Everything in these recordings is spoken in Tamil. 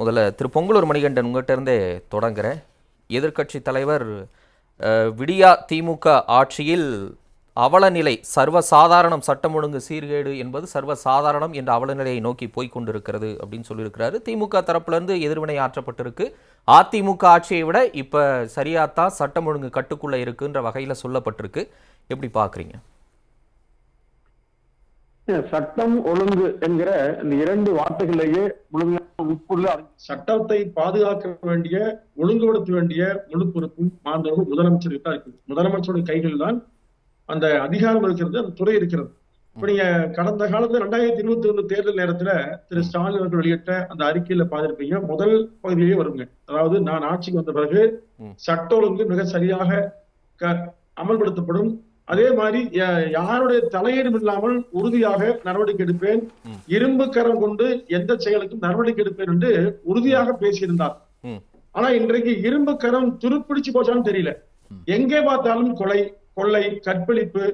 முதல்ல திரு பொங்கலூர் மணிகண்டன் உங்கள்கிட்ட இருந்தே தொடங்குறேன். எதிர்க்கட்சி தலைவர் விடியா திமுக ஆட்சியில் அவலநிலை சர்வசாதாரணம் சட்டம் ஒழுங்கு சீர்கேடு என்பது சர்வசாதாரணம் என்ற அவலநிலையை நோக்கி போய்க் கொண்டிருக்கிறது அப்படின்னு சொல்லியிருக்கிறாரு. திமுக தரப்புலேருந்து எதிர்வினை ஆற்றப்பட்டிருக்கு. அதிமுக ஆட்சியை விட இப்போ சரியாத்தான் சட்டம் ஒழுங்கு கட்டுக்குள்ளே இருக்குன்ற வகையில் சொல்லப்பட்டிருக்கு. எப்படி பார்க்குறீங்க சட்டம் ஒழுங்கு என்கிற இந்த இரண்டு வார்த்தைகளையே முழுமையான சட்டத்தை பாதுகாக்க வேண்டிய ஒழுங்குபடுத்த வேண்டிய முழு பொறுப்பும் மாண்புமிகு முதலமைச்சருக்கு தான் இருக்குது. முதலமைச்சருடைய கைகளில் தான் அந்த அதிகாரம் இருக்கிறது அந்த துறை இருக்கிறது. இப்ப நீங்க கடந்த காலத்துல ரெண்டாயிரத்தி இருபத்தி ஒண்ணு தேர்தல் நேரத்துல திரு ஸ்டாலின் அவர்கள் வெளியிட்ட அந்த அறிக்கையில பார்த்திருப்பீங்க முதல் பகுதியிலேயே வருங்க. அதாவது நான் ஆட்சிக்கு வந்த பிறகு. சட்ட ஒழுங்கு மிக சரியாக அமல்படுத்தப்படும் அதே மாதிரி யாருடைய தலையீடும் இல்லாமல் உறுதியாக நடவடிக்கை எடுப்பேன். இரும்பு கரம் கொண்டு எந்த செயலுக்கும் நடவடிக்கை எடுப்பேன் என்று உறுதியாக பேசியிருந்தார். ஆனா இன்றைக்கு இரும்பு கரம் துருப்பிடிச்சு போச்சான்னு தெரியல. எங்கே பார்த்தாலும் கொலை கொள்ளை கற்பழிப்பு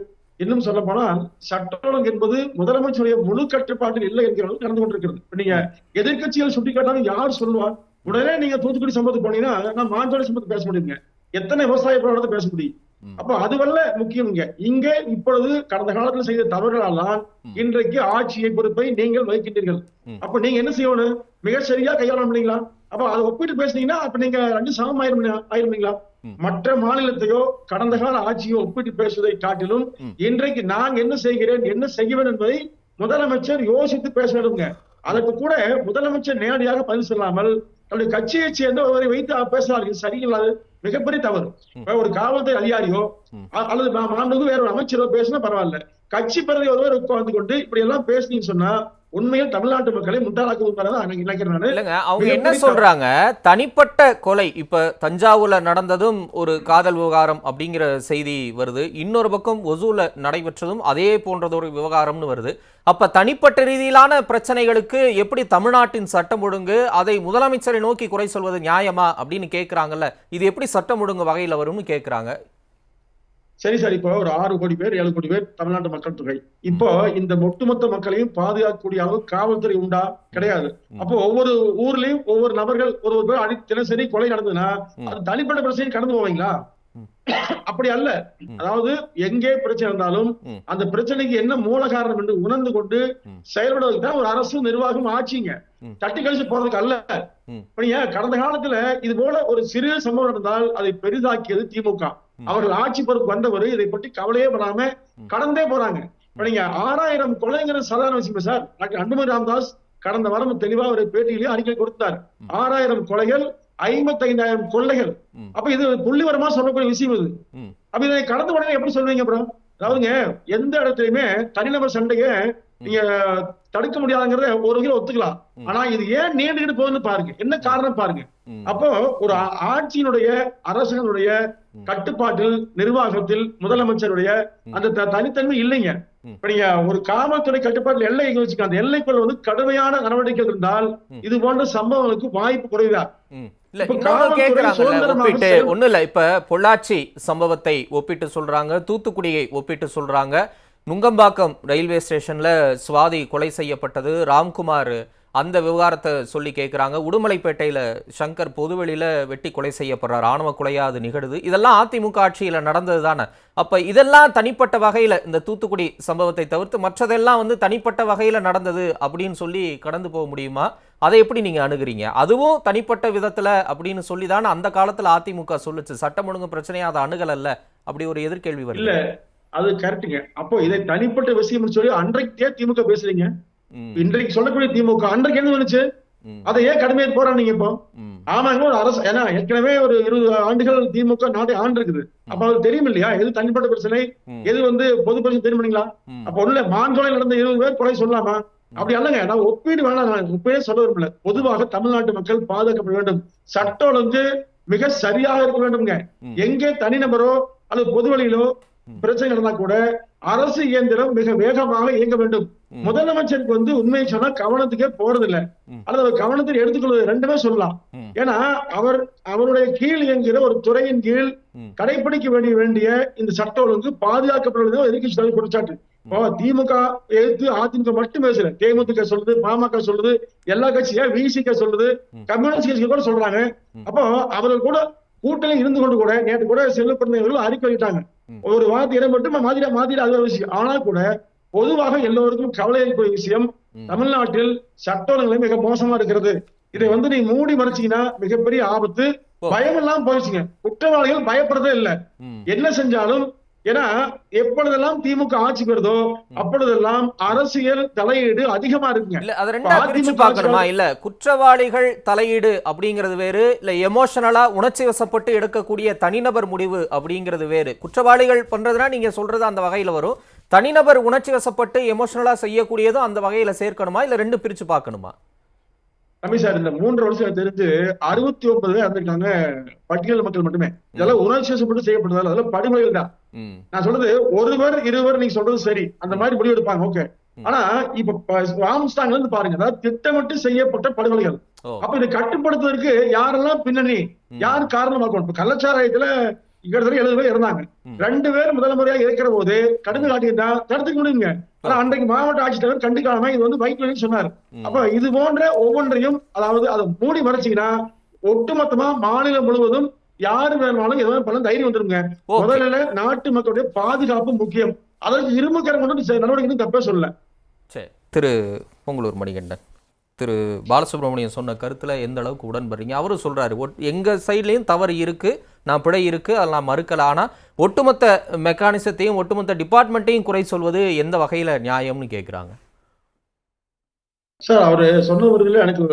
இன்னும் சொல்ல போனால் சட்ட ஒழுங்கு என்பது முதலமைச்சருடைய முழு கட்டுப்பாட்டில் இல்லை என்கிற அளவுக்கு நடந்து கொண்டிருக்கிறது நீங்க எதிர்க்கட்சிகள் சுட்டி காட்டாலும் யார் சொல்லுவா உடனே நீங்க தூத்துக்குடி சம்பவத்துக்கு போனீங்கன்னா நான் மாஞ்சோடி சம்பவத்தை பேச முடியுங்க எத்தனை விவசாய போராட்டத்தை பேச முடியும். அப்ப அதுவல்ல முக்கியம் இங்க. இங்கே இப்பொழுது கடந்த காலத்தில் செய்த தவறுகளால். இன்றைக்கு ஆட்சியை பொறுப்பை நீங்கள் வைக்கின்றீர்கள் ம். அப்ப நீங்க என்ன செய்யணும்? மிக சரியா கையாள முடியுங்களா அப்ப அதை ஒப்பிட்டு பேசுனீங்கன்னா அப்ப நீங்க ரெண்டு சமம் ஆயிரும் ஆயிருந்தீங்களா. மற்ற மாநிலத்தையோ கடந்த கால ஆட்சியோ ஒப்பிட்டு பேசுவதை காட்டிலும். இன்றைக்கு நான் என்ன செய்கிறேன் என்ன செய்வேன் என்பதை முதலமைச்சர் யோசித்து பேச வேண்டுங்க அதற்கு கூட முதலமைச்சர் நேரடியாக பதில் சொல்லாமல் தன்னுடைய கட்சியை சேர்ந்த ஒருவரை வைத்து பேசுறாரு இது சரியில்லாது. மிகப்பெரிய தவறு. ஒரு காவல்துறை அதிகாரியோ அல்லது மா- மாண்புமிகு வேற ஒரு அமைச்சரோ பேசினா பரவாயில்ல. கட்சி பிரதி ஒருவர் உட்கார்ந்து கொண்டு இப்படி எல்லாம் பேசுனீங்கன்னு சொன்னா உண்மையில் தமிழ்நாட்டு மக்களை முட்டாளாக்குவதாக நான் நினைக்கிறேன் நானு. அவங்க என்ன. சொல்றாங்க? தனிப்பட்ட கொலை இப்ப தஞ்சாவூர்ல நடந்ததும் ஒரு காதல் விவகாரம் அப்படிங்கிற செய்தி வருது. இன்னொரு பக்கம் ஒசூல நடைபெற்றதும் அதே போன்றதொரு விவகாரம்னு வருது. அப்ப தனிப்பட்ட ரீதியிலான பிரச்சனைகளுக்கு எப்படி தமிழ்நாட்டின் சட்டம் ஒழுங்கு அதை முதலமைச்சரை நோக்கி குறை சொல்வது நியாயமா அப்படின்னு கேக்குறாங்கல்ல இது எப்படி சட்டம் ஒழுங்கு வகையில வரும்னு கேக்குறாங்க. சரி சார் இப்போ ஒரு ஆறு கோடி பேர் ஏழு கோடி பேர் தமிழ்நாட்டு மக்கள் தொகை இப்போ இந்த ஒட்டுமொத்த மக்களையும் பாதுகாக்கக்கூடிய அளவு காவல்துறை உண்டா கிடையாது. அப்போ ஒவ்வொரு ஊர்லயும் ஒவ்வொரு நபர்கள் ஒரு ஒரு பேர் தினசரி கொலை நடந்ததுன்னா. அது தனிப்பட்ட பிரச்சனை கடந்து போவீங்களா. அப்படி அல்ல. அதாவது எங்கே பிரச்சனை இருந்தாலும். அந்த பிரச்சனைக்கு என்ன மூல காரணம் என்று உணர்ந்து கொண்டு. செயல்படுவதற்கு தான் ஒரு அரசு நிர்வாகம் ஆட்சிங்க ம். தட்டி கழிச்சு போறதுக்கு அல்ல கடந்த காலத்துல இது போல ஒரு சிறு சம்பவம் நடந்தால் அதை பெரிதாக்கியது திமுக. அவர்கள் ஆட்சி பொறுப்பு வந்தவர் இதை பற்றி கவலையே படாம. கடந்தே போறாங்க இப்ப நீங்க ஆறாயிரம் கொலைங்கிற சாதாரண விஷயம் சார் டாக்டர் அன்புமணி ராமதாஸ் கடந்த வாரம் தெளிவா ஒரு பேட்டியிலேயே அறிக்கை கொடுத்தார். ஆறாயிரம் கொலைகள் ஐம்பத்தைந்தாயிரம் கொள்ளைகள் ம். அப்ப இது புள்ளிவரமா சொல்லக்கூடிய விஷயம் இது. அப்ப இதை கடந்த உடனே எப்படி சொல்றீங்க அப்புறம் அதாவதுங்க எந்த இடத்துலயுமே தனிநபர் சண்டையை நீங்க தடுக்க முடியாதுங்கிறத ஒரு வகையில ஒத்துக்கலாம். ஆனா இது ஏன் நீண்டுகிட்டு போகுதுன்னு பாருங்க என்ன காரணம் பாருங்க. அப்போ ஒரு ஆட்சியினுடைய அரசனுடைய ம். கட்டுப்பாட்டில் நிர்வாகத்தில் முதலமைச்சருடைய. அந்த தனித்தன்மை இல்லைங்க. இப்ப நீங்க ஒரு காவல்துறை கட்டுப்பாட்டில் எல்லை வச்சுக்க அந்த எல்லைக்குள்ள வந்து கடுமையான நடவடிக்கைகள் இருந்தால். இது போன்ற சம்பவங்களுக்கு வாய்ப்பு குறைவா ஒப்பிட்டு ஒண்ணும் இல்ல இப்ப பொள்ளாச்சி சம்பவத்தை ஒப்பிட்டு சொல்றாங்க தூத்துக்குடியை ஒப்பிட்டு சொல்றாங்க நுங்கம்பாக்கம் ரயில்வே ஸ்டேஷன்ல சுவாதி கொலை செய்யப்பட்டது. ராம்குமார் அந்த விவகாரத்தை சொல்லி கேட்குறாங்க உடுமலைப்பேட்டையில சங்கர் பொதுவெளியில வெட்டி கொலை செய்யப்படுறார். ஆணவ கொலையாக அது நிகழுது. இதெல்லாம் அதிமுக ஆட்சியில நடந்தது தானே. அப்போ இதெல்லாம் தனிப்பட்ட வகையில் இந்த தூத்துக்குடி சம்பவத்தை தவிர்த்து மற்றதெல்லாம் வந்து தனிப்பட்ட வகையில் நடந்தது அப்படின்னு சொல்லி கடந்து போக முடியுமா? அதை எப்படி நீங்க அணுகுறீங்க? அதுவும் தனிப்பட்ட விதத்துல அப்படின்னு சொல்லி தானே அந்த காலத்துல அதிமுக சொல்லுச்சு. சட்டம் ஒழுங்கு பிரச்சனையா அதை அணுகலல்ல. அப்படி ஒரு எதிர்கேள்வி வரல அது கரெக்டுங்க அப்போ இதை தனிப்பட்ட விஷயம் சொல்லி அன்றைக்கே திமுக பேசுறீங்க. இன்றைக்கு சொல்லக்கூடிய திமுக அன்றைக்கு என்ன ம், அதை ஏன் கடுமையாக போறாங்க இப்போ? ஆமாங்க ஒரு அரசு ஏன்னா ஏற்கனவே ஒரு இருபது ஆண்டுகள் திமுக நாட்டை ஆண்டு இருக்குது அப்ப அவருக்கு தெரியும் இல்லையா? எது தனிப்பட்ட பிரச்சனை? எது வந்து பொது பிரச்சனை தெரியும் பண்ணீங்களா அப்ப ஒண்ணுல மான்கொலை நடந்த இருபது பேர் கொலை சொல்லலாமா அப்படி அல்லங்க நான் ஒப்பீடு வேணாம் நான் ஒப்பீடே சொல்ல விரும்பல. பொதுவாக தமிழ்நாட்டு மக்கள் பாதுகாக்கப்பட வேண்டும். சட்டம் ஒழுங்கு மிக சரியாக இருக்க வேண்டும்ங்க. எங்கே தனிநபரோ அல்லது பொது வழியிலோ. பிரச்சனை நடந்தா கூட அரசு இயந்திரம் மிக வேகமாக இயங்க வேண்டும். முதலமைச்சருக்கு வந்து உண்மையை சொன்னா கவனத்துக்கே போறது இல்ல ம். அல்லது அவர் கவனத்தில் எடுத்துக்கொள்வது ரெண்டுமே சொல்லலாம். ஏன்னா அவர் அவருடைய கீழ் என்கிற ஒரு துறையின் கீழ். கடைபிடிக்க வேண்டிய வேண்டிய இந்த சட்ட ஒழுங்கு பாதுகாக்கப்படுவது எதிர்க்கட்சி தலைவர் குற்றச்சாட்டு இப்போ திமுக எதிர்த்து அதிமுக மட்டும் பேசல தேமுதிக சொல்லுது பாமக சொல்லுது எல்லா கட்சியும் விசிக சொல்லுது ம். கம்யூனிஸ்ட் கட்சி கூட சொல்றாங்க. அப்போ அவர்கள் கூட கூட்டணி இருந்து கொண்டு கூட நேற்று கூட செல்வப்பிரதிகள் அறிக்கை வெளியிட்டாங்க. ஒரு வார்த்தை மட்டும் மாதிரியா மாதிரி அது ஒரு விஷயம் ஆனால் கூட பொதுவாக எல்லோருக்கும் கவலை அளிக்கக்கூடிய விஷயம். தமிழ்நாட்டில் சட்ட ஒழுங்கு மிக மோசமா இருக்கிறது இதை வந்து நீ மூடி மறைச்சீங்கன்னா மிகப்பெரிய ஆபத்து. பயம் எல்லாம் போயிடுச்சுங்க குற்றவாளிகள் பயப்படுறதே இல்ல. என்ன செஞ்சாலும் ஏன்னா எப்பொழுதெல்லாம் திமுக ஆட்சி வருதோ அப்பொழுதெல்லாம் அரசியல் தலையீடு அதிகமா இருக்குங்க. இல்ல அதை ரெண்டா இப்ப பிரிச்சு அதிமுக பார்க்கணுமா? இல்ல குற்றவாளிகள் தலையீடு அப்படிங்கிறது வேறு இல்ல எமோஷனலா உணர்ச்சி வசப்பட்டு எடுக்கக்கூடிய தனிநபர் முடிவு அப்படிங்கிறது வேறு. குற்றவாளிகள் பண்றதுனா நீங்க சொல்றது அந்த வகையில வரும். தனிநபர் உணர்ச்சி வசப்பட்டு எமோஷனலா செய்யக்கூடியதும் அந்த வகையில சேர்க்கணுமா? இல்ல ரெண்டு பிரிச்சு பார்க்கணுமா? ரமேஷ் சார் இந்த மூன்று வருஷம் தெரிஞ்சு அறுபத்தி ஒன்பது பேர் இறந்துருக்காங்க பட்டியல் மக்கள் மட்டுமே. இதெல்லாம் உணர்ச்சி வசப்பட்டு செய்யப்படுறதால அதெல்லாம் படுகொலைகள் தான். நான் சொல்றது ஒருவர் இருவர் நீங்க சொல்றது சரி. அந்த மாதிரி முடிவு எடுப்பாங்க ஓகே. ஆனா இப்ப ராம்ஸ்டாங்ல இருந்து பாருங்க அதாவது திட்டமிட்டு செய்யப்பட்ட படுகொலைகள் அப்ப இதை கட்டுப்படுத்துவதற்கு யாரெல்லாம் பின்னணி. யார் காரணமாக்கணும் இப்ப கள்ளச்சாராயத்துல கிட்டத்தட்ட எழுபது பேர் இருந்தாங்க. ரெண்டு பேர் முதல் முறையா இருக்கிற போது கடுமை காட்டியிருந்தா தடுத்துக்க முடியுங்க ஆனா அன்றைக்கு மாவட்ட ஆட்சித்தலைவர் கண்டுக்காம இது வந்து பைக்ல சொன்னார். அப்ப இது போன்ற ஒவ்வொன்றையும் அதாவது அதை மூடி மறைச்சீங்கன்னா ஒட்டுமொத்தமா மாநிலம் முழுவதும் யாரு வேணாலும் எதாவது பல தைரியம் வந்துருங்க. முதல்ல நாட்டு மக்களுடைய பாதுகாப்பு முக்கியம். அதற்கு இரும்புக்கரம் கொண்டு செ- நடவடிக்கை தப்பே சொல்லல. சரி திரு பொங்கலூர் மணிகண்டன் திரு பாலசுப்ரமணியன் சொன்ன கருத்துல எந்த அளவுக்கு உடன்படுறீங்க? அவரும் சொல்றாரு ஒட்- எங்க சைட்லயும் தவறு இருக்கு. நான் பிழை இருக்கு அதை நான் மறுக்கல. ஆனா ஒட்டுமொத்த மெக்கானிசத்தையும் ஒட்டுமொத்த டிபார்ட்மெண்ட்டையும் குறை சொல்வது எந்த வகையில நியாயம்னு கேக்குறாங்க? சார் அவரு சொன்னவர்கள் எனக்கு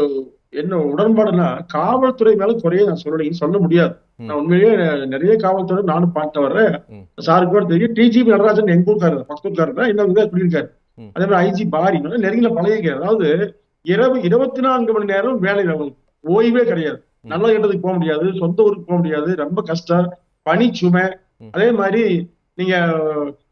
என்ன உடன்பாடுனா காவல்துறை மேல குறைய நான் சொல்லலைங்க சொல்ல முடியாது. நான் உண்மையிலேயே நிறைய காவல்துறை நானும் பார்த்து வர்றேன். சாருக்கு கூட தெரியும். டிஜிபி நடராஜன் எங்க ஊருக்காரர் பக்கத்துக்காரர் தான். இன்னும் தான் குடியிருக்காரு ம். அதே மாதிரி ஐஜி பாரி நெருங்கில பழகிக்க. அதாவது இரவு இருபத்தி நான்கு மணி நேரம் வேலை ஓய்வே கிடையாது. நல்ல இடத்துக்கு போக முடியாது சொந்த ஊருக்கு போக முடியாது ரொம்ப கஷ்டம் பனி சுமை. அதே மாதிரி நீங்க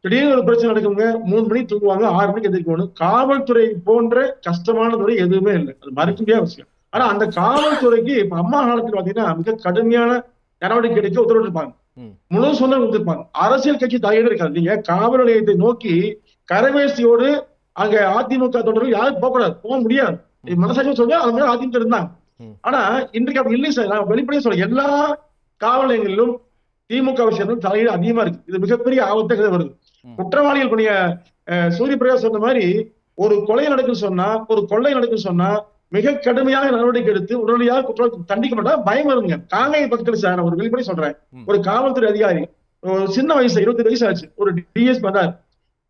திடீர்னு ஒரு பிரச்சனை நடக்குங்க மூணு மணிக்கு தூங்குவாங்க ஆறு மணிக்கு எந்திரிக்கணும். காவல்துறை போன்ற கஷ்டமான துறை எதுவுமே இல்லை. அது மறுக்க முடியாத விஷயம். ஆனா அந்த காவல்துறைக்கு இப்ப அம்மா காலத்துல பாத்தீங்கன்னா மிக கடுமையான நடவடிக்கை எடுக்க உத்தரவிட்டிருப்பாங்க. முழு சொந்தம் கொடுத்திருப்பாங்க அரசியல் கட்சி தலையீடு இருக்காது நீங்க காவல் நிலையத்தை நோக்கி கரவேசியோடு அங்க அதிமுக தொண்டர்கள் யாரும் போகக்கூடாது. போக முடியாது. மனசாட்சி சொல்ல அது மாதிரி அதிமுக இருந்தாங்க. ஆனா இன்றைக்கு அப்படி இல்லை சார் நான் வெளிப்படையா சொல்றேன். எல்லா காவல் நிலையங்களிலும் திமுக விஷயத்தில் தலையீடு அதிகமா இருக்கு. இது மிகப்பெரிய ஆபத்தாக வருது. ம். குற்றவாளிகள் இப்ப நீங்க அஹ், சூரிய பிரகாஷ் சொன்ன மாதிரி ஒரு கொலை நடக்குன்னு சொன்னா ஒரு கொள்ளை நடக்குன்னு சொன்னா மிக கடுமையாக நடவடிக்கை எடுத்து உடனடியாக குற்றவாளி தண்டிக்க மாட்டா பயம் வருங்க. காங்கை பக்கத்துல சார் நான் ஒரு வெளிப்படை சொல்றேன். ஒரு காவல்துறை அதிகாரி ஒரு சின்ன வயசு இருபத்தி வயசு ஆச்சு. ஒரு டிஎஸ் பண்ணார்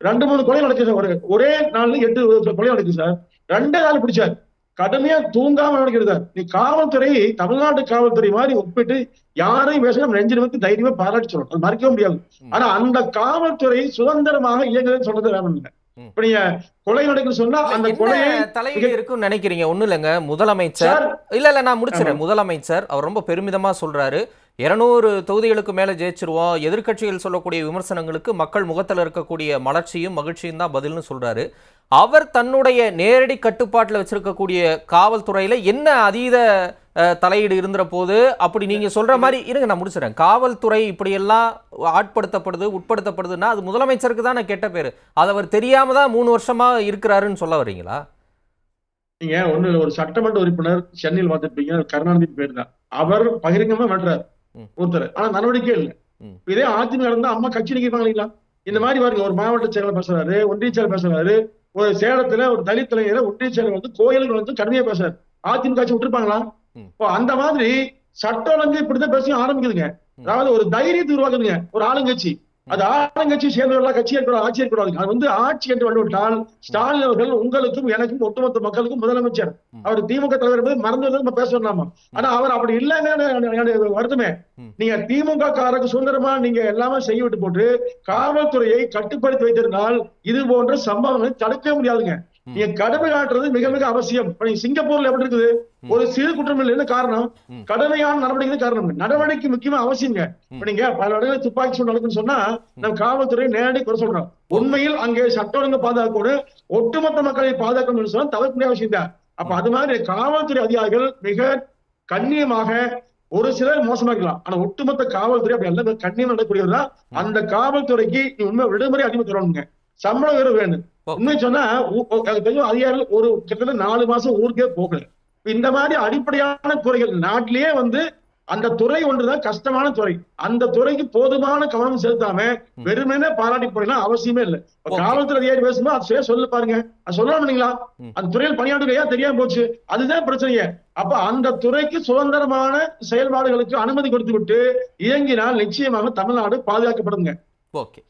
ரெண்டு மூணு கொலை நடக்குது ஒரு ஒரே நாள்ல எட்டு கொலை நடக்குது சார். ரெண்டே நாள் பிடிச்சார். கடுமையா தூங்காம நடவடிக்கை எடுத்தார். நீ காவல்துறை தமிழ்நாட்டு காவல்துறை மாதிரி ஒப்பிட்டு யாரையும் பேச நம்ம நெஞ்சு நிமித்து தைரியமா பாராட்டி சொல்லணும். அது மறைக்கவே முடியாது. ஆனா அந்த காவல்துறை சுதந்திரமாக இயங்குதுன்னு சொல்றது வேணும் இல்லை. இப்ப நீங்க கொலை நடக்குன்னு சொன்னா அந்த கொலையை தலையீடு இருக்குன்னு நினைக்கிறீங்க? ஒண்ணும் இல்லைங்க. முதலமைச்சர் சார் இல்ல இல்ல நான் முடிச்சிடறேன் முதலமைச்சர் அவர் ரொம்ப பெருமிதமா சொல்றாரு. இருநூறு தொகுதிகளுக்கு மேல ஜெயிச்சிருவோம். எதிர்கட்சிகள் சொல்லக்கூடிய விமர்சனங்களுக்கு மக்கள் முகத்துல இருக்கக்கூடிய மலர்ச்சியும் மகிழ்ச்சியும் தான் பதில்னு சொல்றாரு. அவர் தன்னுடைய நேரடி கட்டுப்பாட்டுல வச்சிருக்கக்கூடிய காவல்துறையில என்ன அதீத அஹ், தலையீடு இருந்த போது அப்படி நீங்க சொல்ற மாதிரி இருங்க நான் முடிச்சிடறேன் காவல்துறை இப்படியெல்லாம் ஆட்படுத்தப்படுது உட்படுத்தப்படுதுன்னா அது முதலமைச்சருக்கு தான் கெட்ட பேரு. அது அவர் தெரியாம தான் மூணு வருஷமா இருக்கிறாருன்னு சொல்ல வரீங்களா நீங்க ஒன்னு ஒரு சட்டமன்ற உறுப்பினர் சென்னையில் பார்த்திருப்பீங்க கருணாநிதி பேர் தான். அவர் பகிரங்கமா மாட்டுறாரு. ஒருத்தர் ஆனா நடவடிக்கை இல்லை. இதே அதிமுக இருந்தா அம்மா கட்சி நிற்கிறாங்க இல்லைங்களா இந்த மாதிரி பாருங்க ஒரு மாவட்ட செயலர் பேசுறாரு ஒன்றிய செயலர் பேசுறாரு ஒரு சேலத்துல ஒரு தலித் தலைவர் ஒன்றிய செயலர் வந்து கோயிலுக்கு வந்து கடுமையா பேசுறாரு. அதிமுக கட்சி விட்டுருப்பாங்களா? அந்த மாதிரி சட்ட ஒழுங்கு இப்படிதான் பேச ஆரம்பிக்குதுங்க. அதாவது ஒரு தைரியத்தை உருவாக்குதுங்க ஒரு ஆளுங்கட்சி. அது ஆளுங்கட்சி சேர்ந்தவர்களா கட்சி ஏற்படாது ஆட்சி ஏற்படாது அது வந்து ஆட்சி என்று வந்துவிட்டால் ஸ்டாலின் அவர்கள் உங்களுக்கும் எனக்கும் ஒட்டுமொத்த மக்களுக்கும் முதலமைச்சர். அவர் திமுக தலைவர் என்பது மறந்து நம்ம பேச வேண்டாமா ஆனா அவர் அப்படி இல்லைன்னு வருத்தமே. நீங்க திமுக காரருக்கு சுதந்திரமா நீங்க எல்லாமே செய்ய விட்டு போட்டு காவல்துறையை கட்டுப்படுத்தி வைத்திருந்தால் இது போன்ற சம்பவங்களை தடுக்கவே முடியாதுங்க. நீங்க கடுமை காட்டுறது மிக மிக அவசியம். சிங்கப்பூர்ல எப்படி இருக்குது. ஒரு சிறு குற்றம் இல்லை என்ன காரணம். கடுமையான நடவடிக்கை காரணம். நடவடிக்கை முக்கியமா அவசியங்க. இப்ப நீங்க பல இடங்களில் துப்பாக்கி சூடு நடக்குன்னு சொன்னா நம்ம காவல்துறை நேரடி குறை சொல்றோம். உண்மையில் அங்கே சட்ட ஒழுங்கு பாதுகாக்கோடு ஒட்டுமொத்த மக்களை பாதுகாக்கணும்னு சொன்னா தவிர்க்க விஷயம் தான். அப்ப அது மாதிரி காவல்துறை அதிகாரிகள் மிக கண்ணியமாக ஒரு சிலர் மோசமா இருக்கலாம். ஆனா ஒட்டுமொத்த காவல்துறை அப்படி அல்ல. கண்ணியம் நடக்கூடியதுதான் அந்த காவல்துறைக்கு நீ உண்மை விடுமுறை அதிகமாக தரணுங்க. சம்பள உயர்வு வேணும். உண்மை சொன்னா தெரியும் அதிகாரிகள் ஒரு கிட்டத்தட்ட நாலு மாசம் ஊருக்கே போகல. இந்த மாதிரி அடிப்படையான துறைகள் நாட்டிலேயே வந்து அந்த துறை ஒன்றுதான் கஷ்டமான துறை. அந்த துறைக்கு போதுமான கவனம் செலுத்தாம வெறுமனே பாராட்டி போறீங்கன்னா அவசியமே இல்லை. காவல்துறை அதிகாரி பேசும்போது அது சொல்லு பாருங்க. அது சொல்லலாம் இல்லைங்களா. அந்த துறையில் பணியாற்றுகையா தெரியாம போச்சு? அதுதான் பிரச்சனையே. அப்ப அந்த துறைக்கு சுதந்திரமான செயல்பாடுகளுக்கு அனுமதி கொடுத்து விட்டு இயங்கினால் நிச்சயமாக தமிழ்நாடு பாதுகாக்கப்படுங்க. ஓகே.